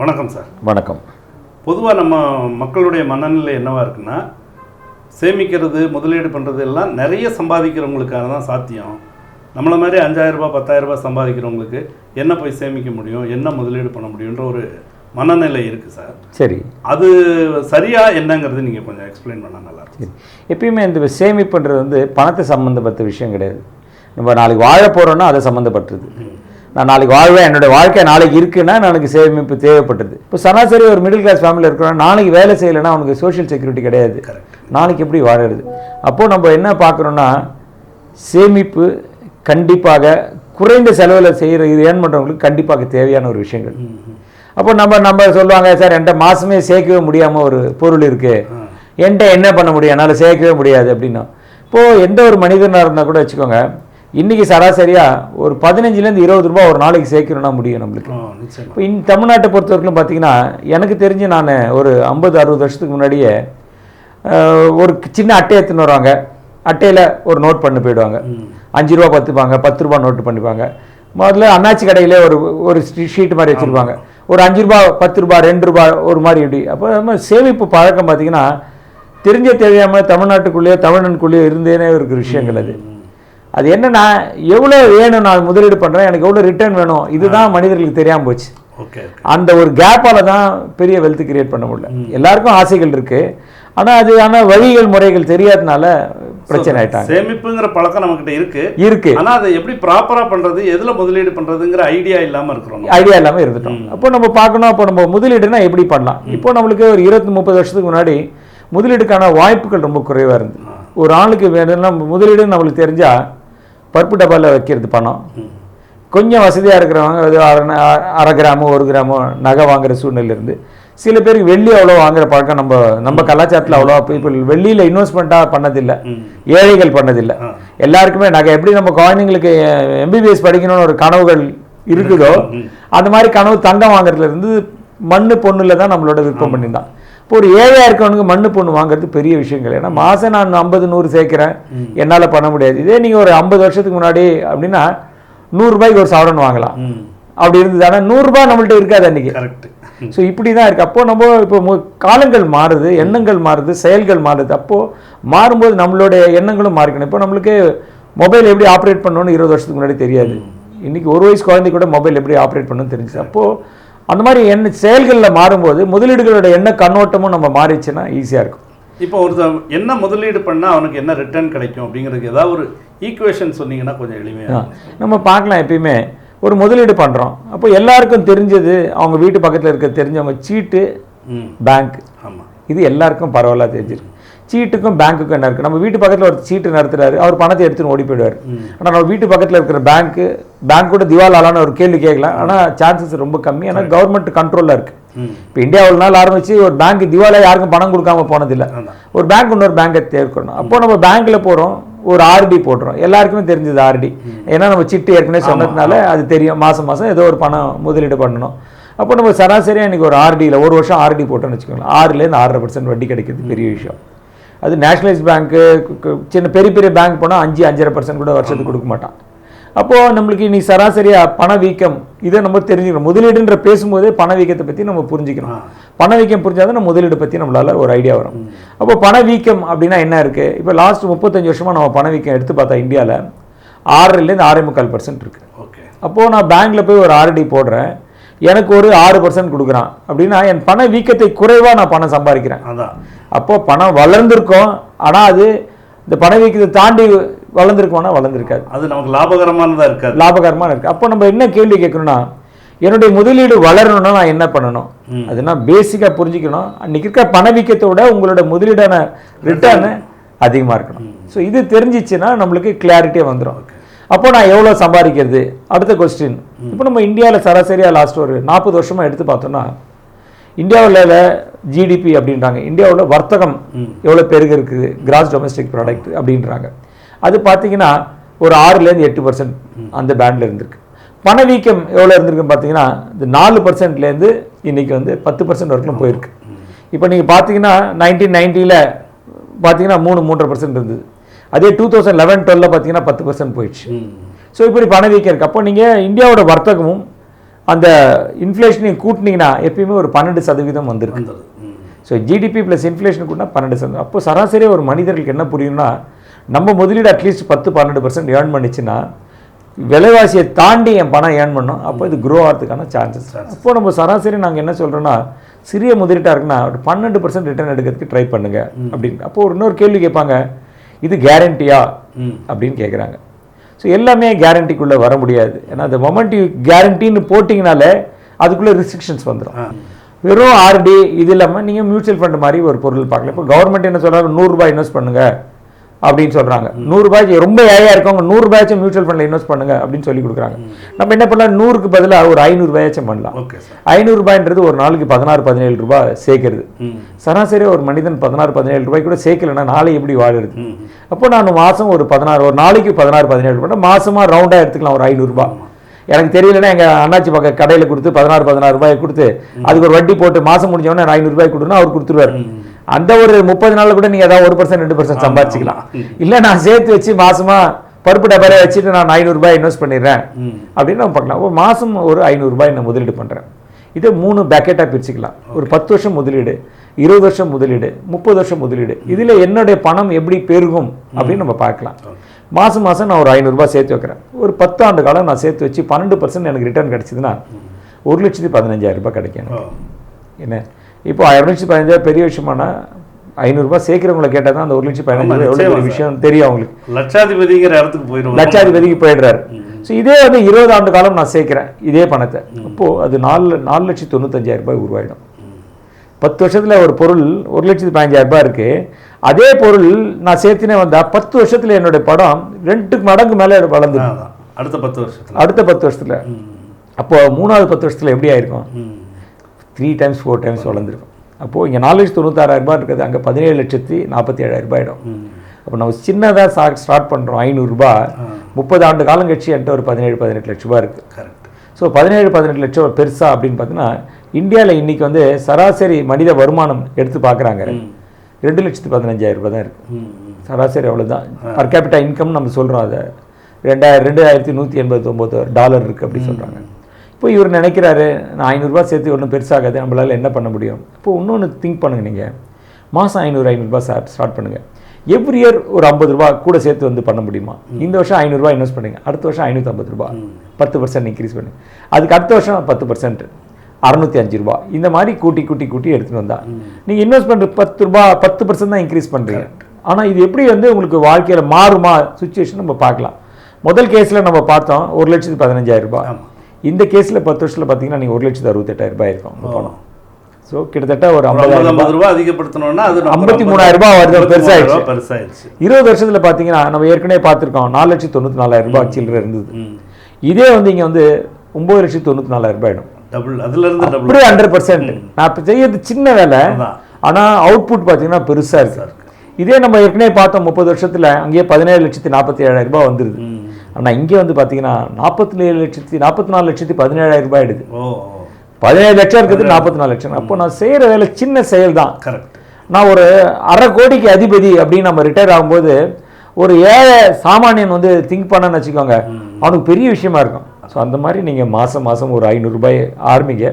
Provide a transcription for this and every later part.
வணக்கம் சார். வணக்கம். பொதுவாக நம்ம மக்களுடைய மனநிலை என்னவா இருக்குன்னா சேமிக்கிறது முதலீடு பண்ணுறது எல்லாம் நிறைய சம்பாதிக்கிறவங்களுக்காக தான் சாத்தியம். நம்மளை மாதிரி பத்தாயிரம் ரூபாய் சம்பாதிக்கிறவங்களுக்கு என்ன போய் சேமிக்க முடியும் என்ன முதலீடு பண்ண முடியுன்ற ஒரு மனநிலை இருக்குது சார். சரி. அது சரியா என்னங்கிறது நீங்கள் கொஞ்சம் எக்ஸ்பிளைன் பண்ணால் சரி. எப்பயுமே இந்த சேமிப்புன்றது வந்து பணத்தை சம்மந்தப்பட்ட விஷயம் கிடையாது. நம்ம நாளைக்கு வாழ போகிறோன்னா அதை சம்மந்தப்பட்டது நான் நாளைக்கு வாழ்வேன் என்னுடைய வாழ்க்கை நாளைக்கு இருக்குன்னா எனக்கு சேமிப்பு தேவைப்பட்டது. இப்போ சராசரி ஒரு மிடில் கிளாஸ் ஃபேமிலியில் இருக்கிறோம் நாளைக்கு வேலை செய்யலைன்னா அவனுக்கு சோஷியல் செக்யூரிட்டி கிடையாது. நாளைக்கு எப்படி வாழறது? அப்போது நம்ம என்ன பார்க்குறோன்னா சேமிப்பு கண்டிப்பாக குறைந்த செலவில் செய்கிற இது ஏர்ன் பண்ணுறவங்களுக்கு கண்டிப்பாக தேவையான ஒரு விஷயங்கள். அப்போ நம்ம நம்ம சொல்லுவாங்க சார் என்கிட்ட மாதமே சேர்க்கவே முடியாமல் ஒரு பொருள் இருக்குது என்கிட்ட என்ன பண்ண முடியும்? என்னால் சேர்க்கவே முடியாது அப்படின்னா. இப்போது எந்த ஒரு மனிதனாக இருந்தால் கூட வச்சுக்கோங்க இன்றைக்கி சராசரியாக ஒரு பதினஞ்சுலேருந்து இருபது ரூபாய் ஒரு நாளைக்கு சேர்க்கணும்னா முடியும் நம்மளுக்கு. இப்போ இந்த தமிழ்நாட்டை பொறுத்த வரைக்கும் பார்த்தீங்கன்னா எனக்கு தெரிஞ்சு நான் ஒரு ஐம்பது அறுபது வருஷத்துக்கு முன்னாடியே ஒரு சின்ன அட்டை எடுத்துன்னு வருவாங்க. அட்டையில் ஒரு நோட் பண்ணி போயிடுவாங்க. அஞ்சு ரூபா பத்துப்பாங்க பத்து ரூபா நோட்டு பண்ணிப்பாங்க. முதல்ல அண்ணாச்சி கடையிலே ஒரு ஒரு ஷீட் மாதிரி வச்சுருப்பாங்க. ஒரு அஞ்சு ரூபா பத்து ரூபா ரெண்டு ரூபா ஒரு மாதிரி இப்படி. அப்போ நம்ம சேமிப்பு பழக்கம் பார்த்தீங்கன்னா தெரிஞ்ச தெரியாமல் தமிழ்நாட்டுக்குள்ளேயோ தமிழனுக்குள்ளேயோ இருந்தேனே இருக்கிற விஷயங்கள் அது. அது என்னன்னா எவ்வளோ வேணும் நான் முதலீடு பண்ணுறேன் எனக்கு எவ்வளோ ரிட்டர்ன் வேணும் இதுதான் மனிதர்களுக்கு தெரியாமல் போச்சு. அந்த ஒரு கேப்பால தான் பெரிய வெல்த் கிரியேட் பண்ண முடியல. எல்லாருக்கும் ஆசைகள் இருக்கு. ஆனா அது ஆனா வழிகள் முறைகள் தெரியாதனால பிரச்சனை ஆயிட்டாங்க. சேமிப்புங்கிற பழக்கம் நம்மகிட்ட இருக்கு. இருக்கு. ஆனா அதை எப்படி ப்ராப்பரா பண்றது எதுல முதலீடு பண்றதுங்கிற ஐடியா இல்லாம இருக்கிறோம் ஐடியா இல்லாம இருந்துட்டோம். அப்போ நம்ம பார்க்கணும் அப்போ நம்ம முதலீடுனா எப்படி பண்ணலாம்? இப்போ நம்மளுக்கு ஒரு இருபத்தி முப்பது வருஷத்துக்கு முன்னாடி முதலீடுக்கான வாய்ப்புகள் ரொம்ப குறைவா இருந்தது. ஒரு ஆளுக்கு வேணும்னா முதலீடுன்னு நம்மளுக்கு தெரிஞ்சா பருப்பு டப்பாவில் வைக்கிறது பணம். கொஞ்சம் வசதியாக இருக்கிறவங்க அது அரை அரை கிராமோ ஒரு கிராமோ நகை வாங்குற சூழ்நிலை இருந்து சில பேருக்கு வெள்ளி அவ்வளோ வாங்குற பழக்கம் நம்ம நம்ம கலாச்சாரத்தில் அவ்வளோ பீப்புள் வெள்ளியில் இன்வெஸ்ட்மெண்ட்டாக பண்ணதில்லை. ஏழைகள் பண்ணதில்லை. எல்லாருக்குமே நகை எப்படி நம்ம குழந்தைங்களுக்கு எம்பிபிஎஸ் படிக்கணும்னு ஒரு கனவுகள் இருக்குதோ அந்த மாதிரி கனவு தங்கம் வாங்குறதுல இருந்து மண்ணு பொண்ணுல தான் நம்மளோட விருப்பம் பண்ணியிருந்தான். இப்போ ஒரு ஏழையா இருக்கவனுக்கு மண்ணு பொண்ணு வாங்குறது பெரிய விஷயங்கள். ஏன்னா மாசம் நான் ஐம்பது நூறு சேர்க்கிறேன். என்னால பண்ண முடியாது. இதே நீங்க ஒரு ஐம்பது வருஷத்துக்கு முன்னாடி அப்படின்னா நூறு ரூபாய்க்கு ஒரு சவரன் வாங்கலாம். அப்படி இருந்தது. ஆனால் நூறுரூபா நம்மள்ட்ட இருக்காது அன்னைக்கு. கரெக்ட். ஸோ இப்படி தான் இருக்குது அப்போ நம்ம இப்போ காலங்கள் மாறுது எண்ணங்கள் மாறுது செயல்கள் மாறுது. அப்போது மாறும்போது நம்மளுடைய எண்ணங்களும் மாறிக்கணும். இப்போ நம்மளுக்கு மொபைல் எப்படி ஆப்ரேட் பண்ணணும்னு இருபது வருஷத்துக்கு முன்னாடி தெரியாது. இன்னைக்கு ஒரு வயசு குழந்தை கூட மொபைல் எப்படி ஆப்ரேட் பண்ணணும்னு தெரிஞ்சுது. அப்போது அந்த மாதிரி எண்ண செயல்களில் மாறும்போது முதலீடுகளோட எண்ண கண்ணோட்டமும் நம்ம மாறிச்சுன்னா ஈஸியாக இருக்கும். இப்போ ஒருத்தன் என்ன முதலீடு பண்ணா அவனுக்கு என்ன ரிட்டர்ன் கிடைக்கும் அப்படிங்கிறதுக்கு ஏதாவது ஒரு ஈக்குவேஷன் சொன்னீங்கன்னா கொஞ்சம் எளிமையா ஆ. இருக்கும். நம்ம பார்க்கலாம் எப்பயுமே. ஒரு முதலீடு பண்ணுறோம் அப்போ எல்லாருக்கும் தெரிஞ்சது அவங்க வீட்டு பக்கத்தில் இருக்க தெரிஞ்சவங்க சீட்டு பேங்க் ஆமா. இது எல்லாருக்கும் பரவாயில்ல தெரிஞ்சிருக்கு. சீட்டுக்கும் பேங்க்குக்கும் என்ன இருக்குது நம்ம வீட்டு பக்கத்தில் ஒரு சீட்டு நடத்துறாரு அவர் பணத்தை எடுத்துன்னு ஓடி போயிடுவார். ஆனால் நம்ம வீட்டு பக்கத்தில் இருக்கிற பேங்க்கு பேங்க் கூட திவாலாலான்னு ஒரு கேள்வி கேட்கலாம். ஆனால் சான்சஸ் ரொம்ப கம்மி. ஆனால் கவர்மெண்ட் கண்ட்ரோலில் இருக்குது இப்போ இந்தியா ஒரு நாள் ஆரம்பிச்சு ஒரு பேங்க் திவாலா யாருக்கும் பணம் கொடுக்காம போனதில்லை. ஒரு பேங்க் இன்னொரு பேங்கை தேர்க்கணும் அப்போ நம்ம பேங்க்ல போறோம் ஒரு ஆர்டி போடுறோம். எல்லாருக்குமே தெரிஞ்சது ஆர்டி. ஏன்னா நம்ம சிட்டு ஏற்கனவே சொன்னதுனால அது தெரியும். மாசம் மாசம் ஏதோ ஒரு பணம் முதலீடு பண்ணணும். அப்போ நம்ம சராசரியா இன்னைக்கு ஒரு ஆர்டியில் ஒரு வருஷம் ஆர்டி போட்டோம்னு வச்சுக்கோங்களேன். ஆறுலேருந்து ஆறரை பர்சன்ட் வட்டி கிடைக்கிறது பெரிய விஷயம். அது நேஷனலைஸ் பேங்க்கு சின்ன பெரிய பெரிய பேங்க் போனால் அஞ்சு அஞ்சரை பர்சன்ட் கூட வருஷத்துக்கு கொடுக்க மாட்டான் அப்போது நம்மளுக்கு இன்னைக்கு சராசரியா பணவீக்கம் இதை நம்ம தெரிஞ்சுக்கணும். முதலீடுன்ற பேசும்போதே பணவீக்கத்தை பற்றி நம்ம புரிஞ்சுக்கணும். பணவீக்கம் புரிஞ்சாதான் நம்ம முதலீடு பற்றி நம்மளால ஒரு ஐடியா வரும். அப்போ பணவீக்கம் அப்படின்னா என்ன இருக்கு? இப்போ லாஸ்ட் முப்பத்தஞ்சு வருஷமா நம்ம பணவீக்கம் எடுத்து பார்த்தா இந்தியாவில் ஆறுலேருந்து ஆறே முக்கால் பர்சன்ட் இருக்கு. ஓகே. அப்போது நான் பேங்க்ல போய் ஒரு ஆர்டி போடுறேன். எனக்கு ஒரு ஆறு பர்சன்ட் கொடுக்குறான். அப்படின்னா என் பண வீக்கத்தை குறைவாக நான் பணம் சம்பாதிக்கிறேன். அதான். அப்போ பணம் வளர்ந்துருக்கும் ஆனால் அது இந்த பணவீக்கத்தை தாண்டி வளர்ந்துருக்குமானா வளர்ந்துருக்காது. அது நமக்கு லாபகரமானதா இருக்காது. லாபகரமாக இருக்கு. அப்போ நம்ம என்ன கேள்வி கேட்கணும்னா என்னுடைய முதலீடு வளரணும்னா நான் என்ன பண்ணணும்? அது நான் பேசிக்காக புரிஞ்சுக்கணும். அன்னைக்கு இருக்க பணவீக்கத்தை விட உங்களோட முதலீடான ரிட்டர்ன் அதிகமாக இருக்கணும். ஸோ இது தெரிஞ்சிச்சுன்னா நம்மளுக்கு கிளாரிட்டியாக வந்துடும் அப்போ நான் எவ்வளோ சம்பாதிக்கிறது? அடுத்த கொஸ்டின் இப்போ நம்ம இந்தியாவில் சராசரியாக லாஸ்ட் ஒரு நாற்பது வருஷமாக எடுத்து பார்த்தோம்னா இந்தியாவில் ஜிடிபி அப்படின்றாங்க. இந்தியாவில் வர்த்தகம் எவ்வளோ பெருக இருக்குது? கிராஸ் டொமஸ்டிக் ப்ராடக்ட் அப்படின்றாங்க. அது பார்த்தீங்கன்னா ஒரு ஆறுலேருந்து எட்டு பர்சன்ட் அந்த பேண்டில் இருந்திருக்கு. பணவீக்கம் எவ்வளோ இருந்திருக்குன்னு பார்த்தீங்கன்னா இந்த நாலு பர்சன்ட்லேருந்து இன்னைக்கு வந்து பத்து பர்சன்ட் வரைக்கும் போயிருக்கு. இப்போ நீங்கள் பார்த்தீங்கன்னா நைன்டீன் நைன்ட்டியில் பார்த்தீங்கன்னா மூணு மூன்றரை பர்சன்ட் இருந்தது. அதே டூ தௌசண்ட் லெவன் டுவெல்ல பார்த்தீங்கன்னா பத்து பர்சன்ட் போயிடுச்சு. ஸோ இப்படி பணவீக்கம் இருக்குது அப்போ நீங்கள் இந்தியாவோட வர்த்தகமும் அந்த இன்ஃப்ளேஷனை கூட்டினீங்கன்னா எப்பயுமே ஒரு பன்னெண்டு சதவீதம் வந்திருக்கு. ஸோ ஜிடிபி ப்ளஸ் இன்ஃப்ளேஷன் கூட பன்னெண்டு சதவீதம். அப்போ சராசரியாக ஒரு மனிதர்களுக்கு என்ன புரியும்னா நம்ம முதலீடு அட்லீஸ்ட் பத்து பன்னெண்டு பர்சன்ட் ஏர்ன் பண்ணிச்சுன்னா விலைவாசியை தாண்டி என் பணம் ஏர்ன் பண்ணோம். அப்போ இது க்ரோ ஆகிறதுக்கான சான்சஸ் அப்போ நம்ம சராசரி நாங்கள் என்ன சொல்கிறோன்னா சிறிய முதலீட்டாக இருக்குன்னா ஒரு பன்னெண்டு பர்சன்ட் ரிட்டர்ன் எடுக்கிறதுக்கு ட்ரை பண்ணுங்க அப்படின்னு. அப்போ ஒரு இன்னொரு கேள்வி கேட்பாங்க இது கேரண்டியா. அப்படின்னு கேட்குறாங்க ஸோ எல்லாமே கேரண்டிக்குள்ளே வர முடியாது. ஏன்னா அந்த மொமெண்டிவ் கேரண்டின்னு போட்டிங்கனாலே அதுக்குள்ளே ரெஸ்ட்ரிக்ஷன்ஸ் வந்துடும். வெறும் ஆர்டி இது இல்லாமல் நீங்கள் மியூச்சுவல் ஃபண்ட் மாதிரி ஒரு பொருள் பார்க்கலாம் இப்போ கவர்மெண்ட் என்ன சொல்கிறாங்க நூறுரூபா இன்வெஸ்ட் பண்ணுங்க அப்படின்னு சொல்கிறாங்க நூறுரூபாய்க்கு ரொம்ப ஏழையாக இருக்கவங்க நூறுரூபாய்ச்சும் மியூச்சுவல் ஃபண்டில் இன்வெஸ்ட் பண்ணுங்க அப்படின்னு சொல்லி கொடுக்குறாங்க. நம்ம என்ன பண்ணலாம்? நூறுக்கு பதிலாக ஒரு ஐநூறுபாயாச்சும் பண்ணலாம். ஐநூறுரூபான்றது ஒரு நாளைக்கு பதினாறு பதினேழு ரூபாய் சேர்க்கறது. சராசரி ஒரு மனிதன் பதினாறு பதினேழு ரூபாய் கூட சேர்க்கலைன்னா நாளை எப்படி வாழுறது? அப்போ நான் மாதம் ஒரு பதினாறு ஒரு நாளைக்கு பதினாறு பதினேழு ரூபாய் மாசமா ரவுண்டாக எடுத்துக்கலாம் ஒரு ஐநூறுரூபா எனக்கு தெரியலன்னா எங்கள் அண்ணாச்சி பக்கம் கடையில் கொடுத்து பதினாறு பதினாறு ரூபாய் கொடுத்து அதுக்கு ஒரு வட்டி போட்டு மாதம் முடிஞ்சவொடனே நான் ஐநூறு ரூபாய் கொடுன்னா அவர் கொடுத்துருவாரு. அந்த ஒரு முப்பது நாள்ல கூட நீங்கள் ஏதாவது ஒரு பர்சன்ட் ரெண்டு பர்சன்ட் சம்பாதிச்சிக்கலாம். இல்லை நான் சேர்த்து வச்சு மாசமா பருப்பு டப்பால வச்சுட்டு நான் ஐநூறு ரூபாய் இன்வெஸ்ட் பண்ணிடுறேன். அப்படின்னு நம்ம பார்க்கலாம். ஒரு மாதம் ஒரு ஐநூறு ரூபாய் நான் முதலீடு பண்ணுறேன் இதை மூணு பேக்கெட்டாக பிரிச்சுக்கலாம். ஒரு பத்து வருஷம் முதலீடு இருபது வருஷம் முதலீடு முப்பது வருஷம் முதலீடு. இதில் என்னுடைய பணம் எப்படி பெருகும் அப்படின்னு நம்ம பார்க்கலாம். மாதம் மாதம் நான் ஒரு ஐநூறுரூபா சேர்த்து வைக்கிறேன். ஒரு பத்து ஆண்டு காலம் நான் சேர்த்து வச்சு பன்னெண்டு பர்சன்ட் எனக்கு ரிட்டர்ன் கிடச்சிதுன்னா ஒரு லட்சத்தி பதினஞ்சாயிரம் ரூபாய் கிடைக்கும் என்ன? இப்போ ஒரு லட்சத்தி பதினஞ்சாயிரம் பெரிய விஷயமானா ஐநூறுரூபா சேர்க்குறவங்களை கேட்டால் தான் அந்த ஒரு லட்சத்தி பதினஞ்சாயிரம் எவ்வளோ சார். விஷயம் தெரியும் அவங்களுக்கு. லட்சாதிபதிங்கிற இடத்துக்கு போயிடுவோம் லட்சாதிபதிக்கு போயிடுறாரு. ஸோ இதே வந்து இருபது ஆண்டு காலம் நான் சேர்க்கிறேன் இதே பணத்தை. அப்போது அது நாலு நாலு லட்சத்தி தொண்ணூத்தஞ்சாயிரம் ரூபாய் உருவாயிடும். பத்து வருஷத்துல ஒரு பொருள் ஒரு லட்சத்தி பதினஞ்சாயிரம் ரூபாய் இருக்கு. அதே பொருள் நான் சேர்த்துனே வந்தா பத்து வருஷத்துல என்னுடைய படம் ரெண்டு மடங்கு மேலே வளர்ந்துடும். அதான். அடுத்த பத்து வருஷத்துல. அடுத்த பத்து வருஷத்துல. அப்போ மூணாவது பத்து வருஷத்துல எப்படி ஆயிருக்கும். த்ரீ டைம்ஸ் ஃபோர் டைம்ஸ் வளர்ந்துருக்கும். அப்போது இங்கே நாலு லட்சத்தி தொண்ணூத்தாறாயிரம் ரூபாய் இருக்குது. அங்கே பதினேழு லட்சத்தி நாற்பத்தி ஏழாயிரம் ரூபாய் ஆயிடும். ம். அப்போ நம்ம சின்னதாக ஸ்டார்ட் ஸ்டார்ட் பண்ணுறோம் ஐநூறுரூபா முப்பது ஆண்டு காலம் கழிச்சு என்கிட்ட ஒரு பதினேழு பதினெட்டு லட்ச ரூபாய் இருக்குது கரெக்ட் ஸோ பதினேழு பதினெட்டு லட்சம் பெருசா அப்படின்னு பார்த்தீங்கன்னா இந்தியாவில் இன்னைக்கு வந்து சராசரி மனித வருமானம் எடுத்து பார்க்குறாங்க ரெண்டு லட்சத்து பதினஞ்சாயிரம் ரூபாய் தான் இருக்குது. சராசரி அவ்வளோதான் பர் கேபிட்டா இன்கம் நம்ம சொல்கிறோம் அதை. ரெண்டாயிரம் ரெண்டாயிரத்தி நூற்றி எண்பத்தி ஒம்பது டாலர் இருக்குது அப்படி சொல்கிறாங்க இப்போ இவர் நினைக்கிறாரு நான் ஐநூறுரூபா சேர்த்து ஒன்றும் பெருசாகாது நம்மளால் என்ன பண்ண முடியும்? இப்போ இன்னொன்று திங்க் பண்ணுங்க நீங்கள் மாதம் ஐநூறு ஐநூறுரூபா ஸ்டார்ட் பண்ணுங்கள் எவ்ரி இயர் ஒரு ஐம்பது ரூபா கூட சேர்த்து வந்து பண்ண முடியுமா? இந்த வருஷம் ஐநூறுரூவா இன்வெஸ்ட் பண்ணுங்க. அடுத்த வருஷம் ஐநூற்றம்பது ரூபா. பத்து பர்சன்ட் இன்க்ரீஸ் பண்ணுங்க அதுக்கு அடுத்த வருஷம் பத்து பர்சன்ட் அறுநூத்தி அஞ்சு ரூபா. இந்த மாதிரி கூட்டி கூட்டி கூட்டி எடுத்துட்டு வந்தா. நீங்க இன்வெஸ்ட்மெண்ட் பத்து ரூபா பத்து பர்சன்ட் தான் இன்க்ரீஸ் பண்றீங்க. ஆனா இது எப்படி வந்து உங்களுக்கு வாழ்க்கையில மாறுமா சுச்சுவேஷன் நம்ம பார்க்கலாம். முதல் கேஸ்ல நம்ம பார்த்தோம் ஒரு லட்சத்து பதினஞ்சாயிரம் ரூபாய். இந்த கேஸ்ல பத்து வருஷத்துல பார்த்தீங்கன்னா நீங்க ஒரு லட்சத்து அறுபத்தெட்டாயிரம் ரூபாய் இருக்கும் பணம் ஸோ கிட்டத்தட்ட ஒரு ஐம்பது ரூபாய். அதிகப்படுத்தணும்னா அது ஐம்பத்தி மூணாயிரம் ரூபாய் வருது, பெருசாயிடுச்சு. பெருசாயிடுச்சு. இருபது வருஷத்துல பார்த்தீங்கன்னா நம்ம ஏற்கனவே பார்த்திருக்கோம் நாலு லட்சத்து தொண்ணூற்றி நாலாயிரம் ரூபாய் சில்லறை இருந்தது. இதே வந்து இங்க வந்து ஒன்பது லட்சத்து தொண்ணூற்றி நாலாயிரம் ரூபாய் ஆயிடும். டபுள் அதுல இருந்து டபுள் ஹண்ட்ரட் பர்சன்ட் நான் இப்போ செய்யறது சின்ன வேலை அதான். ஆனா அவுட்புட் பார்த்தீங்கன்னா பெருசா இருக்கு. இதே நம்ம ஏற்கனவே பார்த்தோம் முப்பது வருஷத்துல அங்கேயே பதினேழு லட்சத்தி நாற்பத்தி ஏழாயிரம் ரூபாய் வந்துருது. ம். ஆனா இங்கே வந்து பார்த்தீங்கன்னா நாற்பத்தி ஏழு லட்சத்தி நாற்பத்தி நாலு லட்சத்தி பதினேழாயிரம் ரூபாய் ஓ பதினேழு லட்சம் இருக்குது நாற்பத்தி நாலு லட்சம். அப்போ நான் செய்யற வேலை சின்ன செயல் தான். கரெக்ட் நான் ஒரு அரை கோடிக்கு அதிபதி அப்படின்னு நம்ம ரிட்டையர் ஆகும்போது ஒரு ஏழை சாமானியன் வந்து திங்க் பண்ணன்னு வச்சுக்கோங்க அவனுக்கு பெரிய விஷயமா இருக்கும். ஸோ அந்த மாதிரி நீங்கள் மாதம் மாதம் ஒரு ஐநூறு ரூபாய் ஆரம்பிங்க.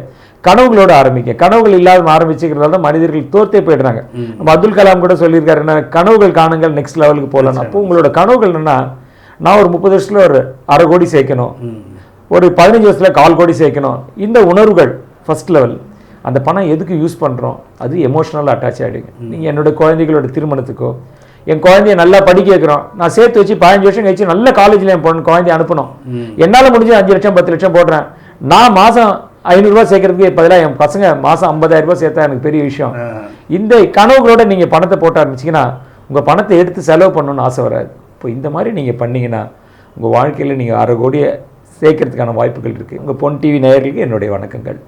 கனவுகளோட ஆரம்பிங்க. கனவுகள் இல்லாத ஆரம்பிச்சுக்கிறதால தான் மனிதர்கள் தோத்தே போயிடுறாங்க. நம்ம அப்துல் கலாம் கூட சொல்லியிருக்காரு என்ன கனவுகள் காணுங்கள் நெக்ஸ்ட் லெவலுக்கு போகலாம் அப்போ உங்களோட கனவுகள் என்னன்னா நான் ஒரு முப்பது வருஷத்துல ஒரு அரை கோடி சேர்க்கணும். ஒரு பதினஞ்சு வருஷத்துல கால் கோடி சேர்க்கணும். இந்த உணர்வுகள் ஃபர்ஸ்ட் லெவல் அந்த பணம் எதுக்கு யூஸ் பண்ணுறோம் அது எமோஷனலாக அட்டாச் ஆகிடுங்க நீங்கள் என்னோட குழந்தைகளோட திருமணத்துக்கோ என் குழந்தைய நல்லா படிக்க வைக்கிறோம். நான் சேர்த்து வச்சு பதினஞ்சு வருஷம் கழிச்சு நல்ல காலேஜில் என் பொண்ணு குழந்தைய அனுப்பணும். என்னால் முடிஞ்சு அஞ்சு லட்சம் பத்து லட்சம் போடுறேன். நான் மாதம் ஐநூறுரூவா சேர்க்கறதுக்கு பதிலாக என் பசங்க மாதம் ஐம்பதாயிரம் ரூபாய் சேர்த்தா எனக்கு பெரிய விஷயம். இந்த கனவுகளோட நீங்கள் பணத்தை போட்ட ஆரம்பிச்சிங்கன்னா உங்கள் பணத்தை எடுத்து செலவு பண்ணணும்னு ஆசை வராது. இப்போ இந்த மாதிரி நீங்கள் பண்ணீங்கன்னா உங்கள் வாழ்க்கையில் நீங்கள் அரை கோடியை சேர்க்கறதுக்கான வாய்ப்புகள் இருக்குது உங்கள் பொன் டிவி நேயர்களுக்கு என்னுடைய வணக்கங்கள்.